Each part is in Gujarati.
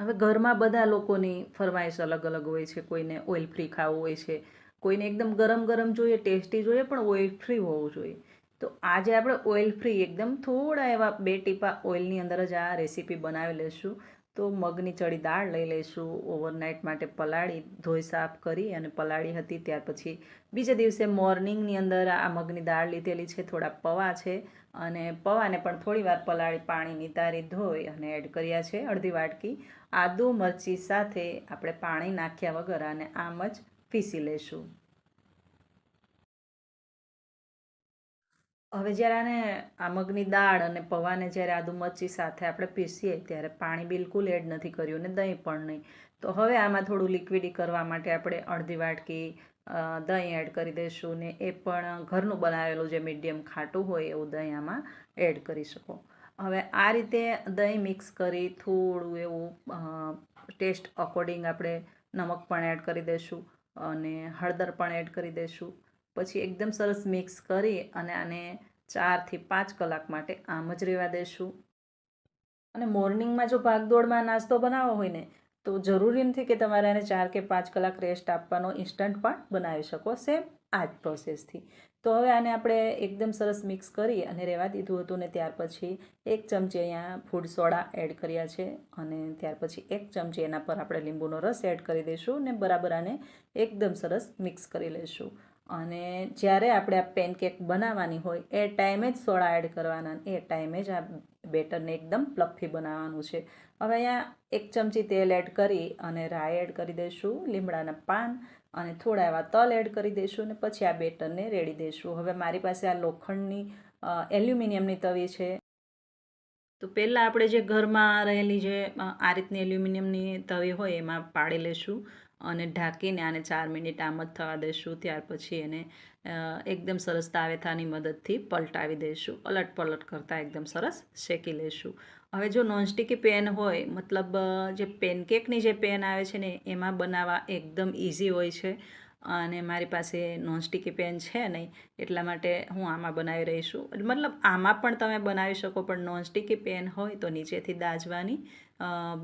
હવે ઘરમાં બધા લોકોની ફરમાઈશ અલગ અલગ હોય છે. કોઈને ઓઇલ ફ્રી ખાવું હોય છે. કોઈને એકદમ ગરમ ગરમ જોઈએ, ટેસ્ટી જોઈએ, પણ ઓઇલ ફ્રી હોવું જોઈએ. તો આજે આપણે ઓઇલ ફ્રી એકદમ થોડા એવા બે ટીપા ઓઇલની અંદર જ આ રેસીપી બનાવી લઈશું તો મગની ચડી દાળ લઈ લઈશું ઓવરનાઇટ માટે પલાળી, ધોઈ સાફ કરી અને પલાળી હતી. ત્યાર પછી બીજા દિવસે મોર્નિંગની અંદર આ મગની દાળ લીધેલી છે. થોડા પૌવા છે અને પૌવાને પણ થોડી વાર પલાળી પાણી નિતારી ધોઈ અને એડ કર્યા છે. અડધી વાટકી આદુ મરચી સાથે આપણે પાણી નાખ્યા વગર અને આમ જ પીસી લઈશું. હવે જ્યારે આને આ મગની દાળ અને પૌવાને જ્યારે આદુ મરચી સાથે આપણે પીસીએ, ત્યારે પાણી બિલકુલ એડ નથી કર્યું અને દહીં પણ નહીં. તો હવે આમાં થોડું લિક્વિડી કરવા માટે આપણે અડધી વાટકી દહીં એડ કરી દઈશું ને એ પણ ઘરનું બનાવેલું જે મીડિયમ ખાટું હોય એવું દહીં આમાં એડ કરી શકો. હવે આ રીતે દહીં મિક્સ કરી થોડું એવું ટેસ્ટ અકોર્ડિંગ આપણે નમક પણ એડ કરી દઈશું અને હળદર પણ એડ કરી દઈશું. પછી એકદમ સરસ મિક્સ કરી અને આને ચારથી પાંચ કલાક માટે આમ જ રહેવા દઈશું અને મોર્નિંગમાં જો ભાગદોડમાં નાસ્તો બનાવવો હોય ને, તો જરૂરી નથી કે તમારે આને ચાર કે પાંચ કલાક રેસ્ટ આપવાનો ઇન્સ્ટન્ટ પણ બનાવી શકો સેમ આ જ પ્રોસેસથી તો હવે આને આપણે એકદમ સરસ મિક્સ કરી અને રહેવા દીધું હતું ને ત્યાર પછી એક ચમચી અહીંયા ફૂડ સોડા એડ કર્યા છે અને ત્યાર પછી એક ચમચી એના પર આપણે લીંબુનો રસ એડ કરી દઈશું ને બરાબર આને એકદમ સરસ મિક્સ કરી લઈશું. અને જ્યારે આપણે આ પેનકેક બનાવવાની હોય, એ ટાઈમે જ સોડા એડ કરવાના એ ટાઈમે જ આ બેટરને એકદમ પ્લફી બનાવવાનું છે. હવે અહીંયા એક ચમચી તેલ એડ કરી અને રાઈ એડ કરી દઈશું, લીમડાના પાન અને થોડા એવા તલ એડ કરી દઈશું અને પછી આ બેટરને રેડી દઈશું. હવે મારી પાસે આ લોખંડની એલ્યુમિનિયમની તવી છે. તો પહેલાં આપણે જે ઘરમાં રહેલી જે આ રીતની એલ્યુમિનિયમની તવી હોય એમાં પાડી લઈશું. અને ઢાંકીને આને ચાર મિનિટ આમ જ થવા દઈશું. ત્યાર પછી એને એકદમ સરસ તાવેથાની મદદથી પલટાવી દઈશું. અલટ પલટ કરતાં એકદમ સરસ શેકી લઈશું. હવે જો નોનસ્ટિકી પેન હોય, મતલબ જે પેનકેકની જે પેન આવે છે ને, એમાં બનાવવા એકદમ ઇઝી હોય છે. અને મારી પાસે નોનસ્ટિકી પેન છે નહીં, એટલા માટે હું આમાં બનાવી રહી છું. મતલબ આમાં પણ તમે બનાવી શકો, પણ નોનસ્ટિકી પેન હોય તો નીચેથી દાજવાની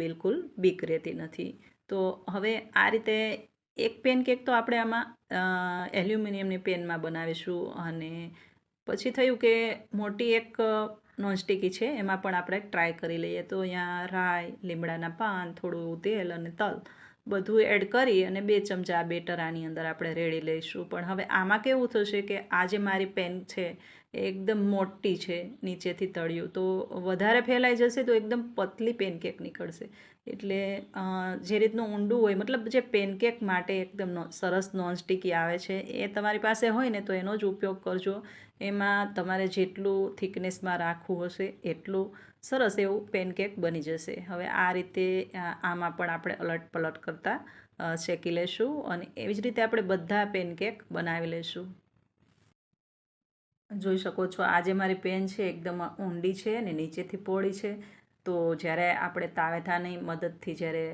બિલકુલ બીક રહેતી નથી. તો હવે આ રીતે એક પેનકેક તો આપણે આમાં એલ્યુમિનિયમની પેનમાં બનાવીશું અને પછી થયું કે મોટી એક નોનસ્ટિકી છે, એમાં પણ આપણે ટ્રાય કરી લઈએ. તો અહીંયા રાઈ, લીમડાના પાન, થોડું તેલ અને તલ બધું એડ કરી અને બે ચમચા બેટર આની અંદર આપણે રેડી લઈશું. પણ હવે આમાં કેવું થશે કે આ જે મારી પેન છે એ એકદમ મોટી છે, નીચેથી તળિયું. તો વધારે ફેલાઈ જશે તો એકદમ પતલી પેનકેક નીકળશે. એટલે જે રીતનું ઊંડું હોય, મતલબ જે પેનકેક માટે એકદમ સરસ નોનસ્ટિકી આવે છે, એ તમારી પાસે હોય ને તો એનો જ ઉપયોગ કરજો. એમાં તમારે જેટલું થિકનેસમાં રાખવું હશે, એટલું સરસ એવું પેનકેક બની જશે. હવે આ રીતે આમાં પણ આપણે અલટ પલટ કરતાં શેકી લેશું અને એવી જ રીતે આપણે બધા પેનકેક બનાવી લેશું. જોઈ શકો છો આજે મારી પેન છે, એકદમ ઊંડી છે અને નીચેથી પોળી છે. તો જ્યારે આપણે તાવેથાની મદદથી જ્યારે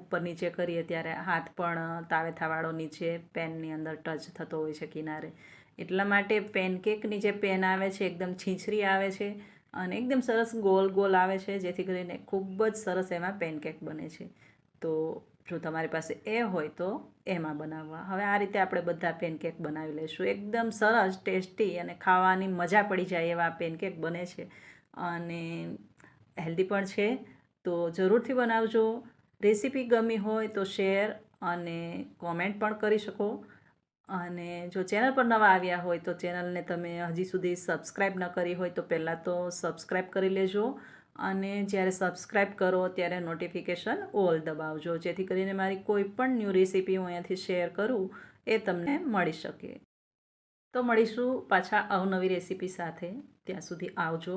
ઉપર નીચે કરીએ ત્યારે હાથ પણ તાવેથાવાળો નીચે પેનની અંદર ટચ થતો હોય છે કિનારે. એટલા માટે પેનકેકની જે પેન આવે છે એકદમ છીછરી આવે છે અને એકદમ સરસ ગોલ ગોલ આવે છે, જેથી કરીને ખૂબ જ સરસ એમાં પેનકેક બને છે. તો જો તમારી પાસે એ હોય તો એમાં બનાવવા. હવે આ રીતે આપણે બધા પેનકેક બનાવી લઈશું. એકદમ સરસ ટેસ્ટી અને ખાવાની મજા પડી જાય એવા પેનકેક બને છે. અને હેલ્ધી પણ છે, તો જરૂરથી બનાવજો. રેસીપી ગમી હોય તો શેર અને કોમેન્ટ પણ કરી શકો. અને જો ચેનલ પર નવા આવ્યા હોય તો ચેનલને તમે હજી સુધી સબસ્ક્રાઈબ ન કરી હોય તો પહેલાં તો સબસ્ક્રાઈબ કરી લેજો. અને જ્યારે સબસ્ક્રાઈબ કરો ત્યારે નોટિફિકેશન ઓલ દબાવજો, જેથી કરીને મારી કોઈ પણ ન્યૂ રેસીપી હું અહીંયાથી શેર કરું એ તમને મળી શકે. તો મળીશું પાછા અવનવી રેસીપી સાથે. ત્યાં સુધી આવજો.